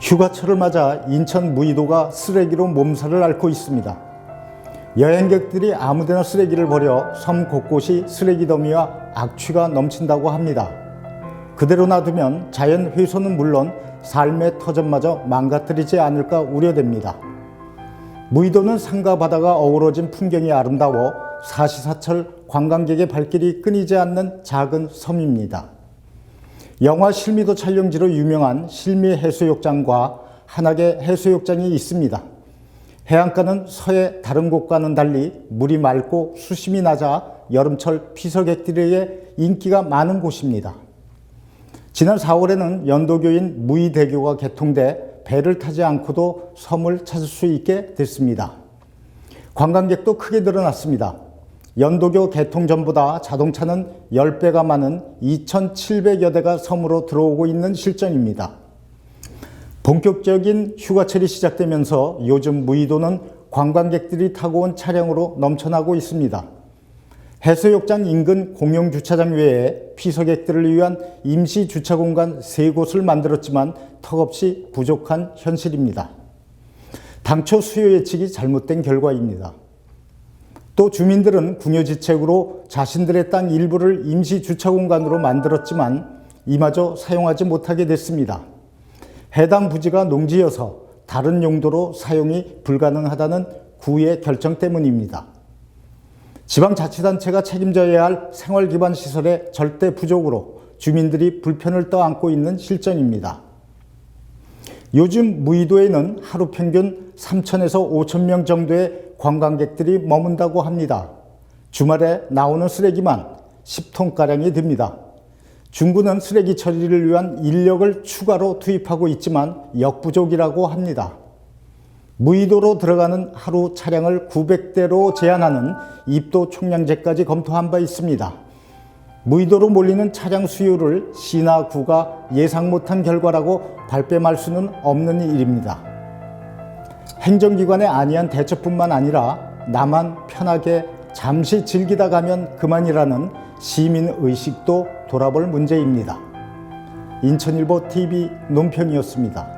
휴가철을 맞아 인천 무의도가 쓰레기로 몸살을 앓고 있습니다. 여행객들이 아무데나 쓰레기를 버려 섬 곳곳이 쓰레기 더미와 악취가 넘친다고 합니다. 그대로 놔두면 자연 훼손은 물론 삶의 터전마저 망가뜨리지 않을까 우려됩니다. 무의도는 산과 바다가 어우러진 풍경이 아름다워 사시사철 관광객의 발길이 끊이지 않는 작은 섬입니다. 영화 실미도 촬영지로 유명한 실미 해수욕장과 한악의 해수욕장이 있습니다. 해안가는 서해 다른 곳과는 달리 물이 맑고 수심이 낮아 여름철 피서객들에게 인기가 많은 곳입니다. 지난 4월에는 연도교인 무의대교가 개통돼 배를 타지 않고도 섬을 찾을 수 있게 됐습니다. 관광객도 크게 늘어났습니다. 연도교 개통 전보다 자동차는 10배가 많은 2,700여 대가 섬으로 들어오고 있는 실정입니다. 본격적인 휴가철이 시작되면서 요즘 무의도는 관광객들이 타고 온 차량으로 넘쳐나고 있습니다. 해수욕장 인근 공용 주차장 외에 피서객들을 위한 임시 주차 공간 세 곳을 만들었지만 턱없이 부족한 현실입니다. 당초 수요 예측이 잘못된 결과입니다. 또 주민들은 궁여지책으로 자신들의 땅 일부를 임시 주차 공간으로 만들었지만 이마저 사용하지 못하게 됐습니다. 해당 부지가 농지여서 다른 용도로 사용이 불가능하다는 구의 결정 때문입니다. 지방자치단체가 책임져야 할 생활 기반 시설의 절대 부족으로 주민들이 불편을 떠안고 있는 실정입니다. 요즘 무의도에는 하루 평균 3천에서 5천 명 정도의 관광객들이 머문다고 합니다. 주말에 나오는 쓰레기만 10톤가량이 듭니다. 중구는 쓰레기 처리를 위한 인력을 추가로 투입하고 있지만 역부족이라고 합니다. 무의도로 들어가는 하루 차량을 900대로 제한하는 입도 총량제까지 검토한 바 있습니다. 무의도로 몰리는 차량 수요를 시나 구가 예상 못한 결과라고 발뺌할 수는 없는 일입니다. 행정기관의 안이한 대처뿐만 아니라 나만 편하게 잠시 즐기다 가면 그만이라는 시민 의식도 돌아볼 문제입니다. 인천일보 TV 논평이었습니다.